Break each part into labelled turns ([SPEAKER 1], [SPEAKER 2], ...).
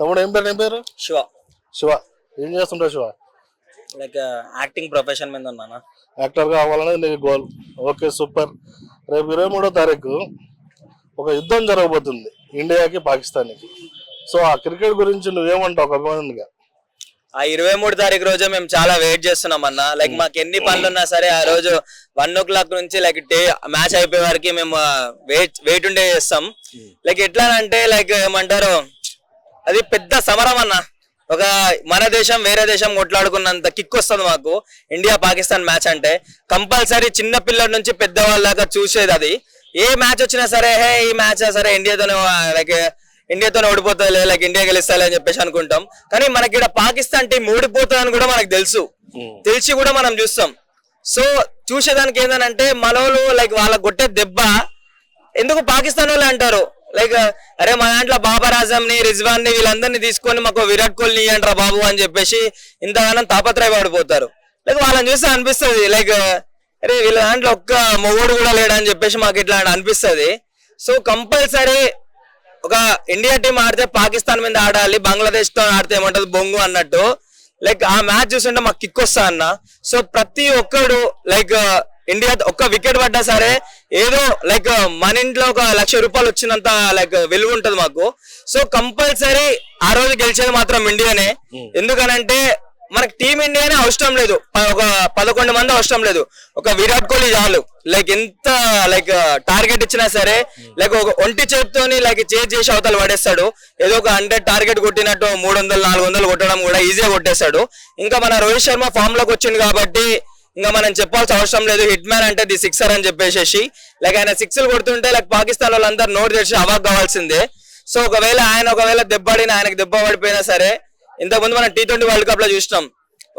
[SPEAKER 1] తమ్ముడు ఏం పేరు ఏం పేరు?
[SPEAKER 2] శివ.
[SPEAKER 1] శివ. ఏం చేస్తుంటావు శివ?
[SPEAKER 2] లైక్ యాక్టింగ్ ప్రొఫెషన్ మీద ఉన్నానా
[SPEAKER 1] యాక్టర్ కావాలనేది నీకు గోల్ ఓకే సూపర్ రేపు ఇరవై మూడో తారీఖు ఒక యుద్ధం జరగబోతుంది ఇండియాకి పాకిస్తాన్కి. సో ఆ క్రికెట్ గురించి నువ్వేమంటావు ఒక అభిమానిగా
[SPEAKER 2] ఆ ఇరవై మూడు తారీఖు రోజే మేము చాలా వెయిట్ చేస్తున్నాం అన్న. లైక్ మాకు ఎన్ని పనులు ఉన్నా సరే ఆ రోజు వన్ ఓ క్లాక్ నుంచి లైక్ డే మ్యాచ్ అయిపోయే వరకు మేము వెయిట్ వెయిట్ ఉండే చేస్తాం. లైక్ ఎట్లా అంటే లైక్ ఏమంటారు అది పెద్ద సమరం అన్న. ఒక మన దేశం వేరే దేశం కొట్లాడుకున్నంత కిక్ వస్తుంది మాకు. ఇండియా పాకిస్తాన్ మ్యాచ్ అంటే కంపల్సరీ చిన్న పిల్లల నుంచి పెద్దవాళ్ళ దాకా చూసేది అది. ఏ మ్యాచ్ వచ్చినా సరే హే ఈ మ్యాచ్ సరే ఇండియాతోనే లైక్ ఇండియాతోనే ఓడిపోతుంది లైక్ ఇండియా గెలుస్తుంది అని చెప్పేసి అనుకుంటాం. కానీ మనకి ఇక్కడ పాకిస్తాన్ టీం ఓడిపోతుంది అని కూడా మనకు తెలుసు. తెలిసి కూడా మనం చూస్తాం. సో చూసేదానికి ఏంటంటే మనోళ్ళు లైక్ వాళ్ళ కొట్టే దెబ్బ. ఎందుకు పాకిస్తాన్ వాళ్ళు అంటారు? లైక్ అరే మా దాంట్లో బాబర్ ఆజం ని రిజ్వాన్ని వీళ్ళందరినీ తీసుకొని మాకు విరాట్ కోహ్లీ అంటారా బాబు అని చెప్పేసి ఇంతగానం తాపత్రయపడిపోతారు లైక్ వాళ్ళని చూస్తే అనిపిస్తుంది. లైక్ అరే వీళ్ళ దాంట్లో ఒక్క మొగోడు కూడా లేడని చెప్పేసి మాకు ఇట్లా అనిపిస్తుంది. సో కంపల్సరీ ఒక ఇండియా టీం ఆడితే పాకిస్తాన్ మీద ఆడాలి బంగ్లాదేశ్తో ఆడితే ఏమంటది బొంగు అన్నట్టు. లైక్ ఆ మ్యాచ్ చూస్తుంటే మాకు కిక్ వస్తా అన్న సో ప్రతి ఒక్కడు లైక్ ఇండియా ఒక్క వికెట్ పడ్డా సరే ఏదో లైక్ మన ఇంట్లో ఒక లక్ష రూపాయలు వచ్చినంత లైక్ విలువ ఉంటది మాకు. సో కంపల్సరీ ఆ రోజు గెలిచేది మాత్రం ఇండియానే. ఎందుకనంటే మనకి టీం ఇండియానే అవసరం లేదు. ఒక పదకొండు మంది అవసరం లేదు. ఒక విరాట్ కోహ్లీ చాలు. లైక్ ఎంత లైక్ టార్గెట్ ఇచ్చినా సరే లైక్ ఒక ఒంటి చేతితోని లైక్ చేజ్ చేసి అవతల పడేస్తాడు. ఏదో ఒక హండ్రెడ్ టార్గెట్ కొట్టినట్టు మూడు వందలు నాలుగు వందలు కొట్టడం కూడా ఈజీగా కొట్టేస్తాడు. ఇంకా మన రోహిత్ శర్మ ఫామ్లోకి వచ్చింది కాబట్టి ఇంకా మనం చెప్పాల్సిన అవసరం లేదు. హిట్ మ్యాన్ అంటే ది సిక్సర్ అని చెప్పేసి లైక్ ఆయన సిక్స్లు కొడుతుంటే లైక్ పాకిస్తాన్ వాళ్ళందరూ నోట్ తెరిచి అవాక్ కావాల్సిందే. సో ఒకవేళ ఆయన ఒకవేళ దెబ్బడిన ఆయనకు దెబ్బ పడిపోయినా సరే ఇంతకుముందు మనం టీ ట్వంటీ వరల్డ్ కప్లో చూసినాం.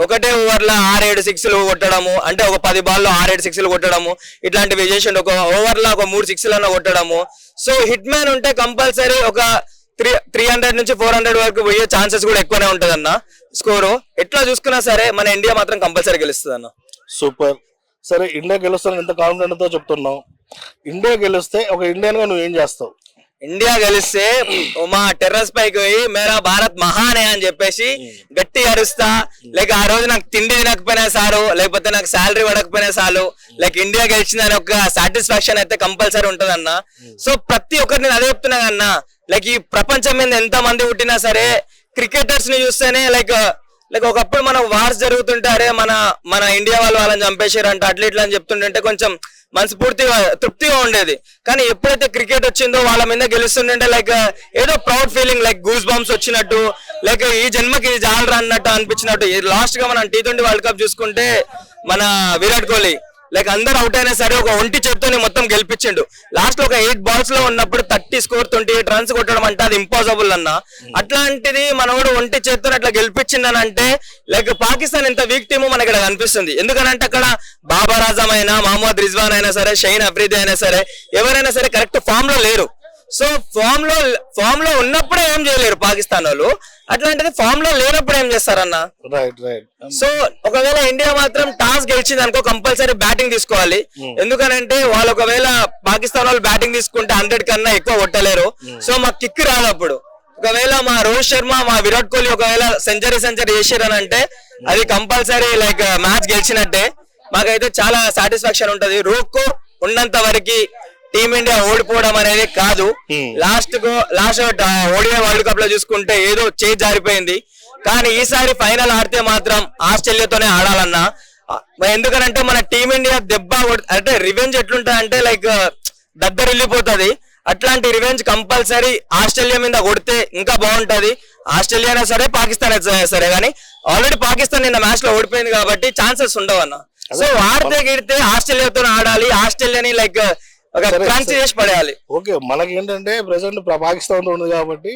[SPEAKER 2] ఒకటే ఓవర్లో ఆరేడు సిక్స్లు కొట్టడము అంటే ఒక పది బాల్లో ఆరేడు సిక్స్లు కొట్టడము ఇట్లాంటివి చేసిండు. ఒక ఓవర్లో ఒక మూడు సిక్స్లు అన్న కొట్టడము. సో హిట్ మ్యాన్ ఉంటే కంపల్సరీ ఒక త్రీ త్రీ హండ్రెడ్ నుంచి ఫోర్ హండ్రెడ్ వరకు పోయే ఛాన్సెస్ కూడా ఎక్కువనే ఉంటుంది అన్న స్కోరు ఎట్లా చూసుకున్నా సరే మన ఇండియా మాత్రం కంపల్సరీ గెలుస్తుంది అన్న
[SPEAKER 1] సూపర్. సరే ఇండియా గెలుస్తాను ఎంత కాన్ఫిడెంట్తో చెప్తున్నావు. ఇండియా గెలిస్తే ఒక ఇండియన్గా నువ్వు ఏం చేస్తావు?
[SPEAKER 2] ఇండియా గెలిస్తే మా టెర్రస్ పైకి పోయి మేరా భారత్ మహానే అని చెప్పేసి గట్టి అరుస్తా. లేక ఆ రోజు నాకు తిండి తినకపోయినా సారు లేకపోతే నాకు శాలరీ పడకపోయినా చాలు లైక్ ఇండియా గెలిచిందని ఒక సాటిస్ఫాక్షన్ అయితే కంపల్సరీ ఉంటది అన్న సో ప్రతి ఒక్కరు నేను అదే చెప్తున్నా అన్న లైక్ ఈ ప్రపంచం మీద ఎంత మంది పుట్టినా సరే క్రికెటర్స్ని చూస్తేనే లైక్ లైక్ ఒకప్పుడు మన వార్స్ జరుగుతుంటే అరే మన మన ఇండియా వాళ్ళు వాళ్ళని చంపేసారంట అట్లా ఇట్లా అని చెప్తుంటే కొంచెం మనస్ఫూర్తిగా తృప్తిగా ఉండేది. కానీ ఎప్పుడైతే క్రికెట్ వచ్చిందో వాళ్ళ మీద గెలుస్తుంటే లైక్ ఏదో proud feeling like goose bumps వచ్చినట్టు లైక్ ఈ జన్మకి ఇది జాలరా అన్నట్టు అనిపించినట్టు. లాస్ట్గా మనం టీ ట్వంటీ వరల్డ్ కప్ చూసుకుంటే మన విరాట్ కోహ్లీ లైక్ అందరు అవుట్ అయినా సరే ఒక ఒంటి చేత్తోని మొత్తం గెలిపించిండు. లాస్ట్లో ఒక ఎయిట్ బాల్స్లో ఉన్నప్పుడు thirty score twenty eight runs కొట్టడం అంటే అది ఇంపాసిబుల్ అన్న. అట్లాంటిది మనోడు ఒంటి చేత్తో అట్లా గెలిపించిందని అంటే లైక్ పాకిస్తాన్ ఎంత వీక్ టీమో మనకి ఇక్కడ కనిపిస్తుంది. ఎందుకనంటే అక్కడ బాబర్ ఆజం అయినా మహమ్మద్ రిజ్వాన్ అయినా సరే షైన్ అఫ్రీది అయినా సరే ఎవరైనా సరే కరెక్ట్ ఫామ్లో లేరు. సో ఫామ్లో ఫామ్లో ఉన్నప్పుడే ఏం చేయలేరు పాకిస్తాన్ వాళ్ళు. అట్లాంటిది ఫామ్లో లేనప్పుడు ఏం చేస్తారన్న?
[SPEAKER 1] రైట్ రైట్
[SPEAKER 2] సో ఒకవేళ ఇండియా మాత్రం టాస్ గెలిచింది అనుకో కంపల్సరీ బ్యాటింగ్ తీసుకోవాలి. ఎందుకనంటే వాళ్ళు ఒకవేళ పాకిస్తాన్ వాళ్ళు బ్యాటింగ్ తీసుకుంటే హండ్రెడ్ కన్నా ఎక్కువ కొట్టలేరు. సో మాకు కిక్ రాదు అప్పుడు. ఒకవేళ మా రోహిత్ శర్మ మా విరాట్ కోహ్లీ ఒకవేళ సెంచరీ సెంచరీ చేసారని అంటే అది కంపల్సరీ లైక్ మ్యాచ్ గెలిచినట్టే. మాకైతే చాలా సాటిస్ఫాక్షన్ ఉంటది. రోకో ఉన్నంత వరకు టీమిండియా ఓడిపోవడం అనేది కాదు. లాస్ట్కు లాస్ట్ ఓడిఐ వరల్డ్ కప్లో చూసుకుంటే ఏదో చేయి జారిపోయింది. కానీ ఈసారి ఫైనల్ ఆడితే మాత్రం ఆస్ట్రేలియాతోనే ఆడాలన్నా. ఎందుకనంటే మన టీమిండియా దెబ్బ అంటే రివెంజ్ ఎట్లుంటది అంటే లైక్ దద్దరిల్లిపోతది. అట్లాంటి రివెంజ్ కంపల్సరీ ఆస్ట్రేలియా మీద కొడితే ఇంకా బాగుంటది. ఆస్ట్రేలియా అయినా సరే పాకిస్తాన్ అయినా సరే కానీ ఆల్రెడీ పాకిస్తాన్ నిన్న మ్యాచ్లో ఓడిపోయింది కాబట్టి ఛాన్సెస్ ఉండవు అన్న సో ఆడితే గిడితే ఆస్ట్రేలియాతో ఆడాలి. ఆస్ట్రేలియాని లైక్ చేసి పడేయాలి.
[SPEAKER 1] ఓకే మనకి ఏంటంటే ప్రెసెంట్ పాకిస్తాన్తో ఉంది కాబట్టి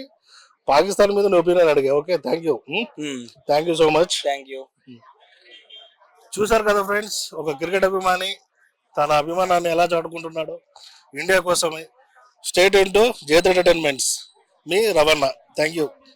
[SPEAKER 1] పాకిస్తాన్ మీద నీ ఒపీనియన్ అడిగా. Okay thank you thank you so much
[SPEAKER 2] thank you
[SPEAKER 1] చూసారు కదా ఫ్రెండ్స్ ఒక క్రికెట్ అభిమాని తన అభిమానాన్ని ఎలా చాటుకుంటున్నాడో. ఇండియా కోసమే. స్టేట్ ఇంటూ జేత్ ఎంటర్టైన్మెంట్స్ మీ రవణ. Thank you